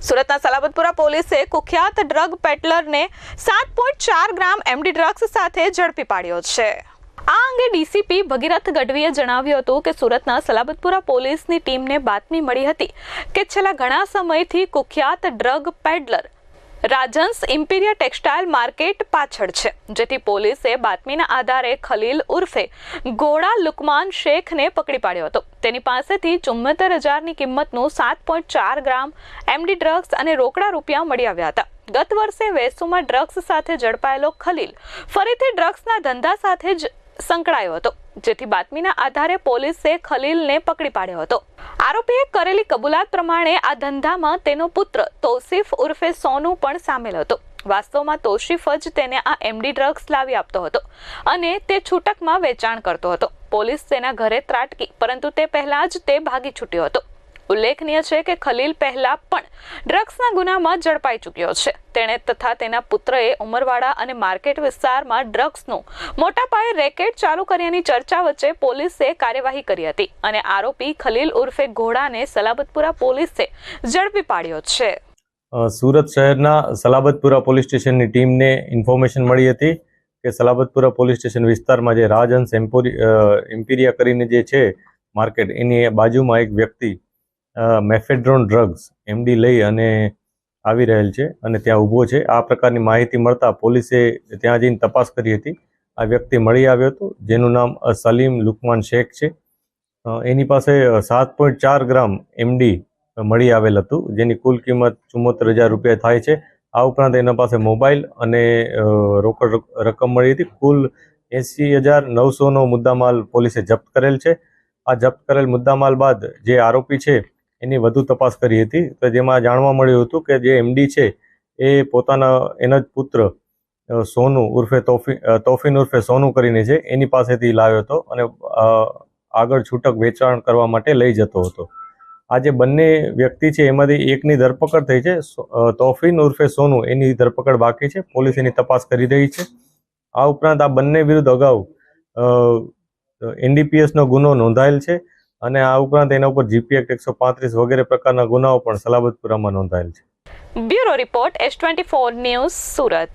સુરતના સલાબતપુરા પોલીસે કુખ્યાત ડ્રગ પેટલરને સાત પોઈન્ટ ચાર ગ્રામ એમડી ડ્રગ્સ સાથે ઝડપી પાડ્યો છે. આ અંગે ડીસીપી ભગીરથ ગઢવીએ જણાવ્યું હતું કે સુરતના સલાબતપુરા પોલીસની ટીમને બાતમી મળી હતી કે છેલ્લા ઘણા સમયથી કુખ્યાત drug peddler Rajhans Imperia textile market પાછળ છે, જેથી પોલીસે બાતમીના આધારે ખલીલ ઉર્ફે ગોળા લુકમાન શેખને પકડી પાડ્યો હતો. તેની પાસેથી ચુમ્મોતેર હજારની કિંમતનું સાત પોઈન્ટ ચાર ગ્રામ એમડી ડ્રગ્સ અને રોકડા રૂપિયા મળી આવ્યા હતા. ગત વર્ષે વેસુમાં ડ્રગ્સ સાથે ઝડપાયેલો ખલીલ ફરીથી ડ્રગ્સના ધંધા સાથે જ સંકળાયો હતો. જેથી બાતમીના આધારે પોલીસે ખલીલને પકડી પાડ્યો હતો. આરોપીએ કરેલી કબૂલાત પ્રમાણે આ ધંધામાં તેનો પુત્ર તોસીફ ઉર્ફે સોનુ પણ સામેલ હતો. વાસ્તવમાં તોશીફ જ તેને આ એમડી ડ્રગ્સ લાવી આપતો હતો અને તે છૂટકમાં વેચાણ કરતો હતો. પોલીસ તેના ઘરે ત્રાટકી, પરંતુ તે પહેલા જ તે ભાગી છૂટ્યો હતો. ઉલ્લેખનીય છે કે ખલીલ પહેલા પણ ડ્રગ્સના ગુનામાં ઝડપાઈ ચૂક્યો છે. તેણે તથા તેના પુત્રએ ઉમરવાડા અને માર્કેટ વિસ્તારમાં ડ્રગ્સનું મોટા પાયે રેકેટ ચાલુ કર્યાની ચર્ચા વચ્ચે પોલીસે કાર્યવાહી કરી હતી અને આરોપી ખલીલ ઉર્ફે ઘોડાને સલાબતપુરા પોલીસે ઝડપી પાડ્યો છે. સુરત શહેરના સલાબતપુરા પોલીસ સ્ટેશનની ટીમને ઇન્ફોર્મેશન મળી હતી કે સલાબતપુરા પોલીસ સ્ટેશન વિસ્તારમાં જે રાજહંસ એમ્પોરી એમ્પિરિયા કરીને જે છે માર્કેટ, એની બાજુમાં એક વ્યક્તિ મેફેડ્રોન ડ્રગ્સ એમડી લઈ અને આવી રહેલ છે અને ત્યાં ઊભો છે. આ પ્રકારની માહિતી મળતા પોલીસે ત્યાં જઈને તપાસ કરી હતી. આ વ્યક્તિ મળી આવ્યો હતો, જેનું નામ સલીમ લુકમાન શેખ છે. એની પાસે સાત પોઈન્ટ ચાર ગ્રામ એમડી મળી આવેલ હતું, જેની કુલ કિંમત ચુમ્મોતેર હજાર રૂપિયા થાય છે. આ ઉપરાંત એના પાસે મોબાઈલ અને રોકડ રક- રકમ મળી હતી. કુલ એંસી હજાર નવસોનો મુદ્દામાલ પોલીસે જપ્ત કરેલ છે. આ જપ્ત કરેલ મુદ્દામાલ બાદ જે આરોપી છે એની વધુ તપાસ કરી હતી. તો જેમાં જાણવા મળ્યું હતું કે જે એમડી છે, એ પોતાના એના જ પુત્ર સોનું ઉર્ફે તોફી તોફીન ઉર્ફે સોનુ કરીને છે, એની પાસેથી લાવ્યો હતો અને આગળ છૂટક વેચાણ કરવા માટે લઈ જતો હતો. આ જે બંને વ્યક્તિ છે, એમાંથી એકની ધરપકડ થઈ છે તોફીન ઉર્ફે સોનુ એની ધરપકડ બાકી છે, પોલીસ એની તપાસ કરી રહી છે. આ ઉપરાંત આ બંને વિરુદ્ધ અગાઉ એનડીપીએસનો ગુનો નોંધાયેલ છે. અને આ ઉપરાંત એના ઉપર જીપી એક્ટ એકસો પાંત્રીસ વગેરે પ્રકારના ગુનાઓ પણ સલાબતપુરામાં નોંધાયેલ છે. Bureau report S twenty four news Surat.